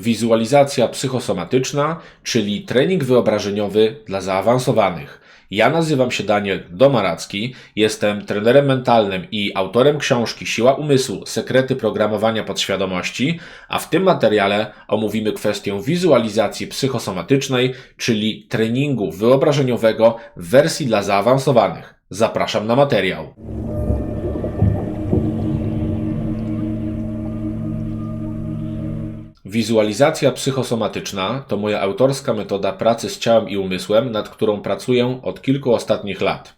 Wizualizacja psychosomatyczna, czyli trening wyobrażeniowy dla zaawansowanych. Ja nazywam się Daniel Domaracki, jestem trenerem mentalnym i autorem książki Siła Umysłu Sekrety Programowania Podświadomości, a w tym materiale omówimy kwestię wizualizacji psychosomatycznej, czyli treningu wyobrażeniowego w wersji dla zaawansowanych. Zapraszam na materiał. Wizualizacja psychosomatyczna to moja autorska metoda pracy z ciałem i umysłem, nad którą pracuję od kilku ostatnich lat.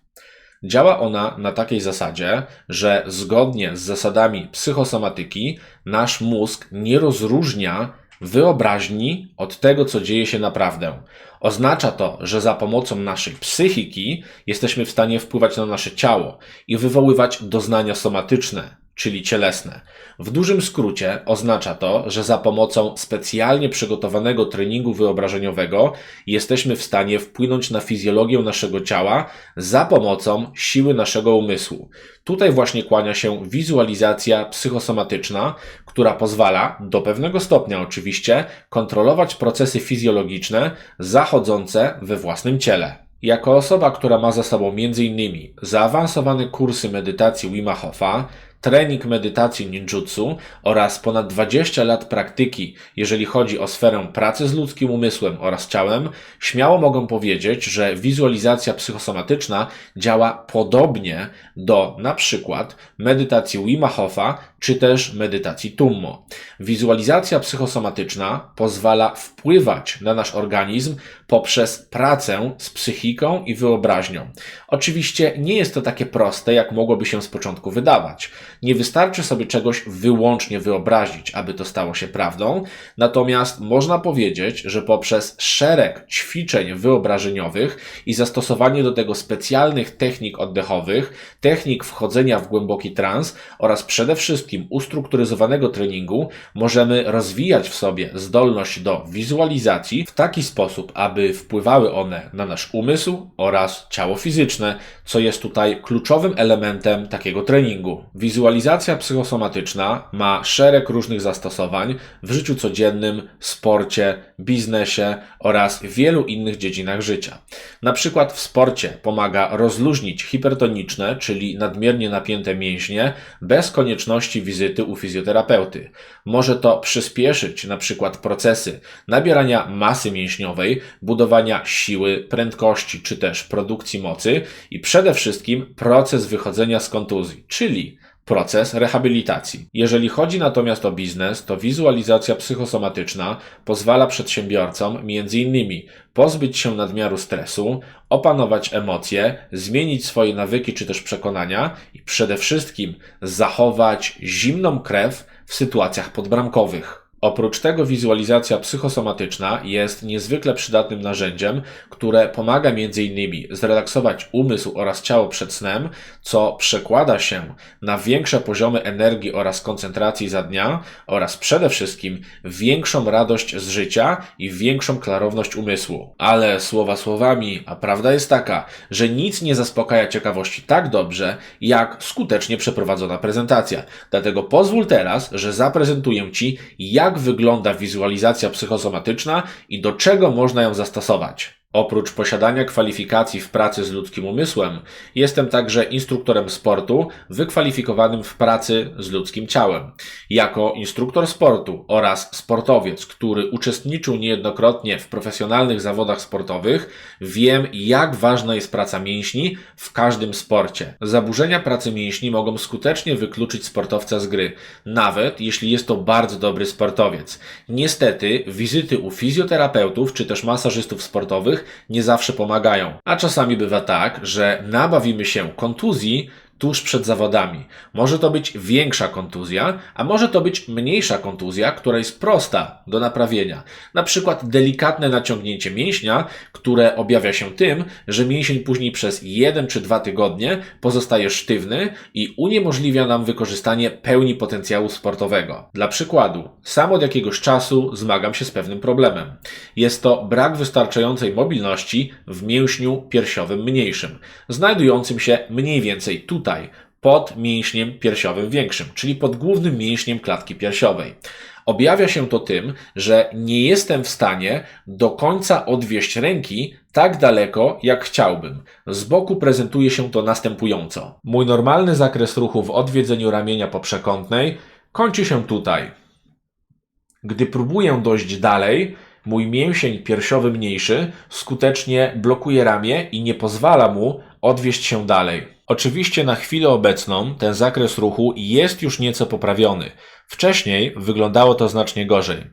Działa ona na takiej zasadzie, że zgodnie z zasadami psychosomatyki nasz mózg nie rozróżnia wyobraźni od tego, co dzieje się naprawdę. Oznacza to, że za pomocą naszej psychiki jesteśmy w stanie wpływać na nasze ciało i wywoływać doznania somatyczne, czyli cielesne. W dużym skrócie oznacza to, że za pomocą specjalnie przygotowanego treningu wyobrażeniowego jesteśmy w stanie wpłynąć na fizjologię naszego ciała za pomocą siły naszego umysłu. Tutaj właśnie kłania się wizualizacja psychosomatyczna, która pozwala, do pewnego stopnia oczywiście, kontrolować procesy fizjologiczne zachodzące we własnym ciele. Jako osoba, która ma za sobą m.in. zaawansowane kursy medytacji Wima Hofa, trening medytacji ninjutsu oraz ponad 20 lat praktyki, jeżeli chodzi o sferę pracy z ludzkim umysłem oraz ciałem, śmiało mogą powiedzieć, że wizualizacja psychosomatyczna działa podobnie do na przykład medytacji Wima Hofa czy też medytacji Tummo. Wizualizacja psychosomatyczna pozwala wpływać na nasz organizm poprzez pracę z psychiką i wyobraźnią. Oczywiście nie jest to takie proste, jak mogłoby się z początku wydawać. Nie wystarczy sobie czegoś wyłącznie wyobrazić, aby to stało się prawdą, natomiast można powiedzieć, że poprzez szereg ćwiczeń wyobrażeniowych i zastosowanie do tego specjalnych technik oddechowych, technik wchodzenia w głęboki trans oraz przede wszystkim ustrukturyzowanego treningu, możemy rozwijać w sobie zdolność do wizualizacji w taki sposób, aby wpływały one na nasz umysł oraz ciało fizyczne, co jest tutaj kluczowym elementem takiego treningu. Wizualizacja psychosomatyczna ma szereg różnych zastosowań w życiu codziennym, sporcie, biznesie oraz wielu innych dziedzinach życia. Na przykład w sporcie pomaga rozluźnić hipertoniczne, czyli nadmiernie napięte mięśnie bez konieczności wizyty u fizjoterapeuty. Może to przyspieszyć na przykład procesy nabierania masy mięśniowej, budowania siły, prędkości czy też produkcji mocy i przede wszystkim proces wychodzenia z kontuzji, czyli proces rehabilitacji. Jeżeli chodzi natomiast o biznes, to wizualizacja psychosomatyczna pozwala przedsiębiorcom m.in. pozbyć się nadmiaru stresu, opanować emocje, zmienić swoje nawyki czy też przekonania i przede wszystkim zachować zimną krew w sytuacjach podbramkowych. Oprócz tego wizualizacja psychosomatyczna jest niezwykle przydatnym narzędziem, które pomaga m.in. zrelaksować umysł oraz ciało przed snem, co przekłada się na większe poziomy energii oraz koncentracji za dnia oraz przede wszystkim większą radość z życia i większą klarowność umysłu. Ale słowa słowami, a prawda jest taka, że nic nie zaspokaja ciekawości tak dobrze, jak skutecznie przeprowadzona prezentacja. Dlatego pozwól teraz, że zaprezentuję Ci, jak jak wygląda wizualizacja psychosomatyczna i do czego można ją zastosować. Oprócz posiadania kwalifikacji w pracy z ludzkim umysłem, jestem także instruktorem sportu wykwalifikowanym w pracy z ludzkim ciałem. Jako instruktor sportu oraz sportowiec, który uczestniczył niejednokrotnie w profesjonalnych zawodach sportowych, wiem, jak ważna jest praca mięśni w każdym sporcie. Zaburzenia pracy mięśni mogą skutecznie wykluczyć sportowca z gry, nawet jeśli jest to bardzo dobry sportowiec. Niestety, wizyty u fizjoterapeutów czy też masażystów sportowych nie zawsze pomagają. A czasami bywa tak, że nabawimy się kontuzji, tuż przed zawodami. Może to być większa kontuzja, a może to być mniejsza kontuzja, która jest prosta do naprawienia. Na przykład delikatne naciągnięcie mięśnia, które objawia się tym, że mięsień później przez jeden czy dwa tygodnie pozostaje sztywny i uniemożliwia nam wykorzystanie pełni potencjału sportowego. Dla przykładu, sam od jakiegoś czasu zmagam się z pewnym problemem. Jest to brak wystarczającej mobilności w mięśniu piersiowym mniejszym, znajdującym się mniej więcej tutaj tutaj, pod mięśniem piersiowym większym, czyli pod głównym mięśniem klatki piersiowej. Objawia się to tym, że nie jestem w stanie do końca odwieść ręki tak daleko, jak chciałbym. Z boku prezentuje się to następująco. Mój normalny zakres ruchu w odwiedzeniu ramienia poprzekątnej kończy się tutaj. Gdy próbuję dojść dalej, mój mięsień piersiowy mniejszy skutecznie blokuje ramię i nie pozwala mu odwieźć się dalej. Oczywiście na chwilę obecną ten zakres ruchu jest już nieco poprawiony. Wcześniej wyglądało to znacznie gorzej.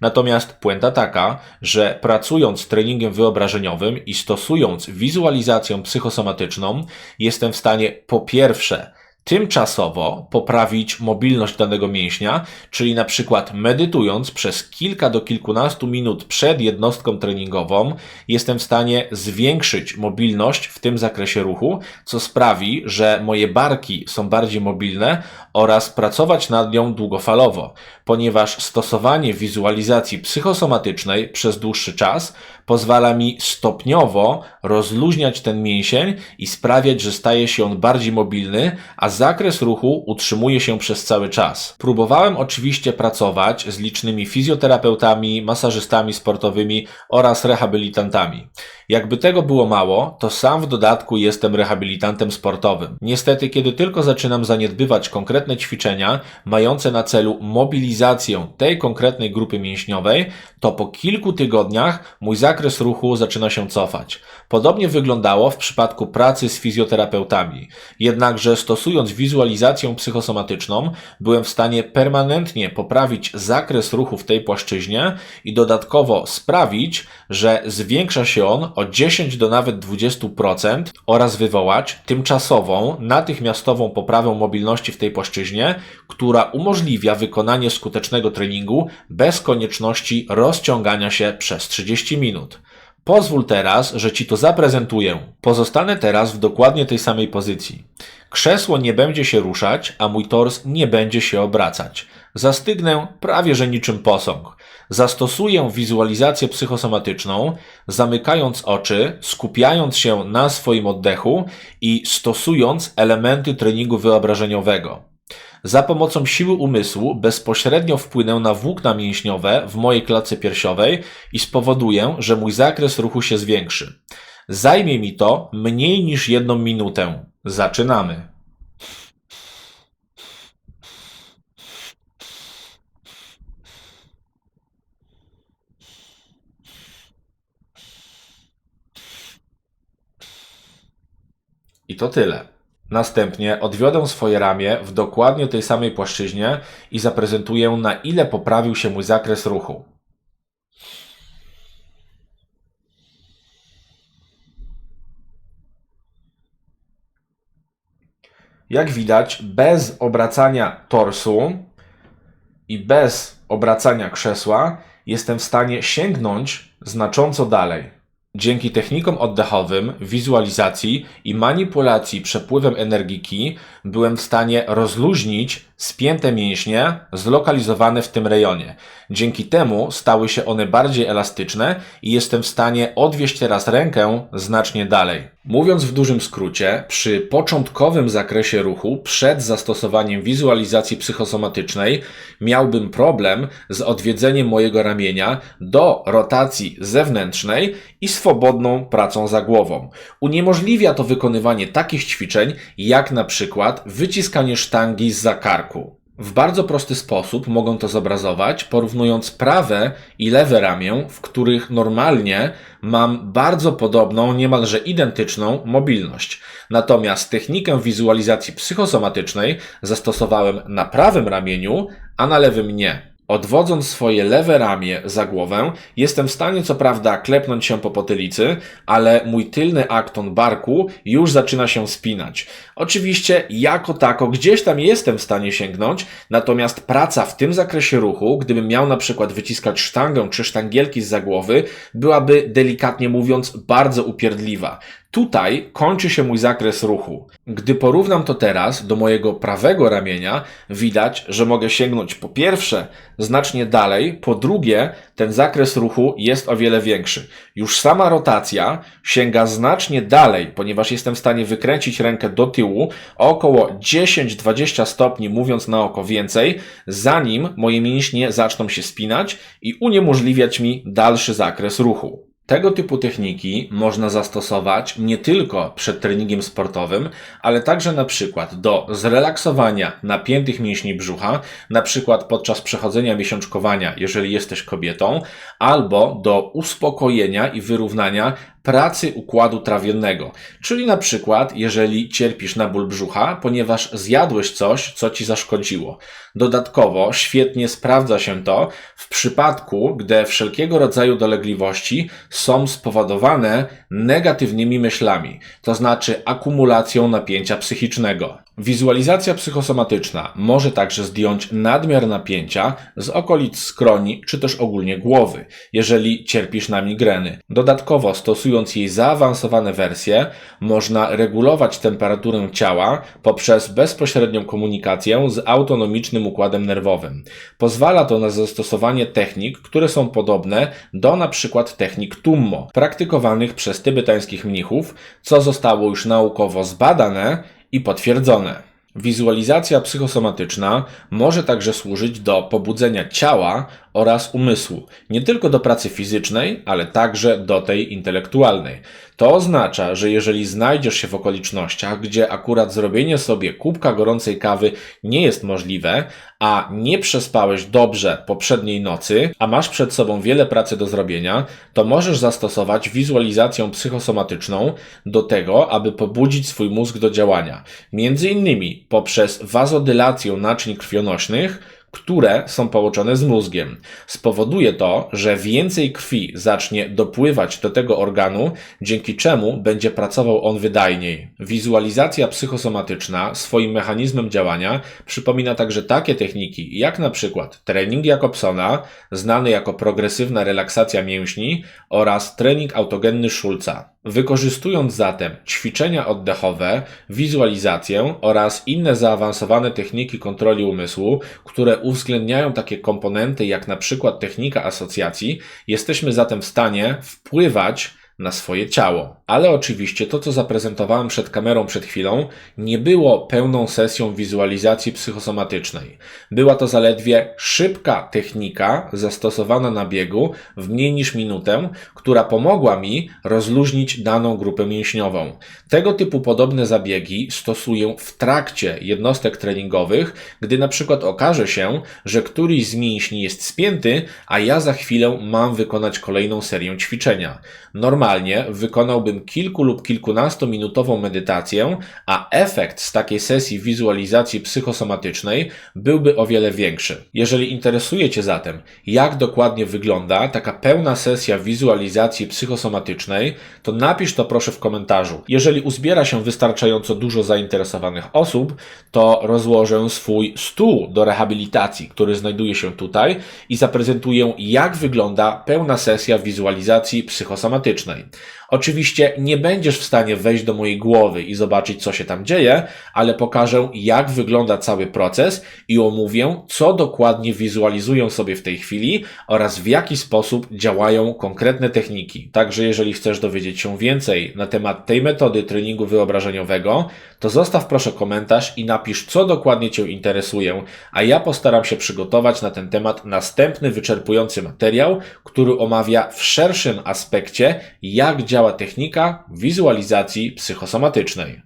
Natomiast puenta taka, że pracując treningiem wyobrażeniowym i stosując wizualizację psychosomatyczną, jestem w stanie po pierwsze tymczasowo poprawić mobilność danego mięśnia, czyli na przykład medytując przez kilka do kilkunastu minut przed jednostką treningową, jestem w stanie zwiększyć mobilność w tym zakresie ruchu, co sprawi, że moje barki są bardziej mobilne oraz pracować nad nią długofalowo, ponieważ stosowanie wizualizacji psychosomatycznej przez dłuższy czas pozwala mi stopniowo rozluźniać ten mięsień i sprawiać, że staje się on bardziej mobilny, a zakres ruchu utrzymuje się przez cały czas. Próbowałem oczywiście pracować z licznymi fizjoterapeutami, masażystami sportowymi oraz rehabilitantami. Jakby tego było mało, to sam w dodatku jestem rehabilitantem sportowym. Niestety, kiedy tylko zaczynam zaniedbywać konkretne ćwiczenia mające na celu mobilizację tej konkretnej grupy mięśniowej, to po kilku tygodniach mój zakres ruchu zaczyna się cofać. Podobnie wyglądało w przypadku pracy z fizjoterapeutami. Jednakże stosując wizualizację psychosomatyczną, byłem w stanie permanentnie poprawić zakres ruchu w tej płaszczyźnie i dodatkowo sprawić, że zwiększa się on o 10 do nawet 20% oraz wywołać tymczasową, natychmiastową poprawę mobilności w tej płaszczyźnie, która umożliwia wykonanie skutecznego treningu bez konieczności rozciągania się przez 30 minut. Pozwól teraz, że Ci to zaprezentuję. Pozostanę teraz w dokładnie tej samej pozycji. Krzesło nie będzie się ruszać, a mój tors nie będzie się obracać. Zastygnę prawie że niczym posąg. Zastosuję wizualizację psychosomatyczną, zamykając oczy, skupiając się na swoim oddechu i stosując elementy treningu wyobrażeniowego. Za pomocą siły umysłu bezpośrednio wpłynę na włókna mięśniowe w mojej klatce piersiowej i spowoduję, że mój zakres ruchu się zwiększy. Zajmie mi to mniej niż jedną minutę. Zaczynamy. I to tyle. Następnie odwiodę swoje ramię w dokładnie tej samej płaszczyźnie i zaprezentuję na ile poprawił się mój zakres ruchu. Jak widać, bez obracania torsu i bez obracania krzesła jestem w stanie sięgnąć znacząco dalej. Dzięki technikom oddechowym, wizualizacji i manipulacji przepływem energiki byłem w stanie rozluźnić spięte mięśnie zlokalizowane w tym rejonie. Dzięki temu stały się one bardziej elastyczne i jestem w stanie odwieźć teraz rękę znacznie dalej. Mówiąc w dużym skrócie, przy początkowym zakresie ruchu przed zastosowaniem wizualizacji psychosomatycznej miałbym problem z odwiedzeniem mojego ramienia do rotacji zewnętrznej i swobodną pracą za głową. Uniemożliwia to wykonywanie takich ćwiczeń jak na przykład wyciskanie sztangi z zakarku. W bardzo prosty sposób mogą to zobrazować, porównując prawe i lewe ramię, w których normalnie mam bardzo podobną, niemalże identyczną mobilność. Natomiast technikę wizualizacji psychosomatycznej zastosowałem na prawym ramieniu, a na lewym nie. Odwodząc swoje lewe ramię za głowę, jestem w stanie co prawda klepnąć się po potylicy, ale mój tylny akton barku już zaczyna się spinać. Oczywiście jako tako gdzieś tam jestem w stanie sięgnąć, natomiast praca w tym zakresie ruchu, gdybym miał na przykład wyciskać sztangę czy sztangielki z za głowy, byłaby delikatnie mówiąc bardzo upierdliwa. Tutaj kończy się mój zakres ruchu. Gdy porównam to teraz do mojego prawego ramienia, widać, że mogę sięgnąć po pierwsze znacznie dalej, po drugie ten zakres ruchu jest o wiele większy. Już sama rotacja sięga znacznie dalej, ponieważ jestem w stanie wykręcić rękę do tyłu o około 10-20 stopni, mówiąc na oko więcej, zanim moje mięśnie zaczną się spinać i uniemożliwiać mi dalszy zakres ruchu. Tego typu techniki można zastosować nie tylko przed treningiem sportowym, ale także na przykład do zrelaksowania napiętych mięśni brzucha, na przykład podczas przechodzenia miesiączkowania, jeżeli jesteś kobietą, albo do uspokojenia i wyrównania pracy układu trawiennego. Czyli na przykład, jeżeli cierpisz na ból brzucha, ponieważ zjadłeś coś, co ci zaszkodziło. Dodatkowo świetnie sprawdza się to w przypadku, gdy wszelkiego rodzaju dolegliwości są spowodowane negatywnymi myślami, to znaczy akumulacją napięcia psychicznego. Wizualizacja psychosomatyczna może także zdjąć nadmiar napięcia z okolic skroni czy też ogólnie głowy, jeżeli cierpisz na migreny. Dodatkowo, stosując jej zaawansowane wersje, można regulować temperaturę ciała poprzez bezpośrednią komunikację z autonomicznym układem nerwowym. Pozwala to na zastosowanie technik, które są podobne do przykład technik Tummo, praktykowanych przez tybetańskich mnichów, co zostało już naukowo zbadane i potwierdzone. Wizualizacja psychosomatyczna może także służyć do pobudzenia ciała oraz umysłu, nie tylko do pracy fizycznej, ale także do tej intelektualnej. To oznacza, że jeżeli znajdziesz się w okolicznościach, gdzie akurat zrobienie sobie kubka gorącej kawy nie jest możliwe, a nie przespałeś dobrze poprzedniej nocy, a masz przed sobą wiele pracy do zrobienia, to możesz zastosować wizualizację psychosomatyczną do tego, aby pobudzić swój mózg do działania. Między innymi poprzez wazodylację naczyń krwionośnych, które są połączone z mózgiem. Spowoduje to, że więcej krwi zacznie dopływać do tego organu, dzięki czemu będzie pracował on wydajniej. Wizualizacja psychosomatyczna swoim mechanizmem działania przypomina także takie techniki, jak na przykład trening Jakobsona, znany jako progresywna relaksacja mięśni oraz trening autogenny Schulza. Wykorzystując zatem ćwiczenia oddechowe, wizualizację oraz inne zaawansowane techniki kontroli umysłu, które uwzględniają takie komponenty jak na przykład technika asocjacji, jesteśmy zatem w stanie wpływać na swoje ciało. Ale oczywiście to, co zaprezentowałem przed kamerą przed chwilą, nie było pełną sesją wizualizacji psychosomatycznej. Była to zaledwie szybka technika zastosowana na biegu w mniej niż minutę, która pomogła mi rozluźnić daną grupę mięśniową. Tego typu podobne zabiegi stosuję w trakcie jednostek treningowych, gdy na przykład okaże się, że któryś z mięśni jest spięty, a ja za chwilę mam wykonać kolejną serię ćwiczenia. Normalnie wykonałbym kilku lub kilkunastominutową medytację, a efekt z takiej sesji wizualizacji psychosomatycznej byłby o wiele większy. Jeżeli interesuje Cię zatem, jak dokładnie wygląda taka pełna sesja wizualizacji psychosomatycznej, to napisz to proszę w komentarzu. Jeżeli uzbiera się wystarczająco dużo zainteresowanych osób, to rozłożę swój stół do rehabilitacji, który znajduje się tutaj i zaprezentuję, jak wygląda pełna sesja wizualizacji psychosomatycznej klimatycznej. Oczywiście nie będziesz w stanie wejść do mojej głowy i zobaczyć, co się tam dzieje, ale pokażę, jak wygląda cały proces i omówię, co dokładnie wizualizuję sobie w tej chwili oraz w jaki sposób działają konkretne techniki. Także jeżeli chcesz dowiedzieć się więcej na temat tej metody treningu wyobrażeniowego, to zostaw proszę komentarz i napisz, co dokładnie Cię interesuje, a ja postaram się przygotować na ten temat następny wyczerpujący materiał, który omawia w szerszym aspekcie, jak działa technika wizualizacji psychosomatycznej.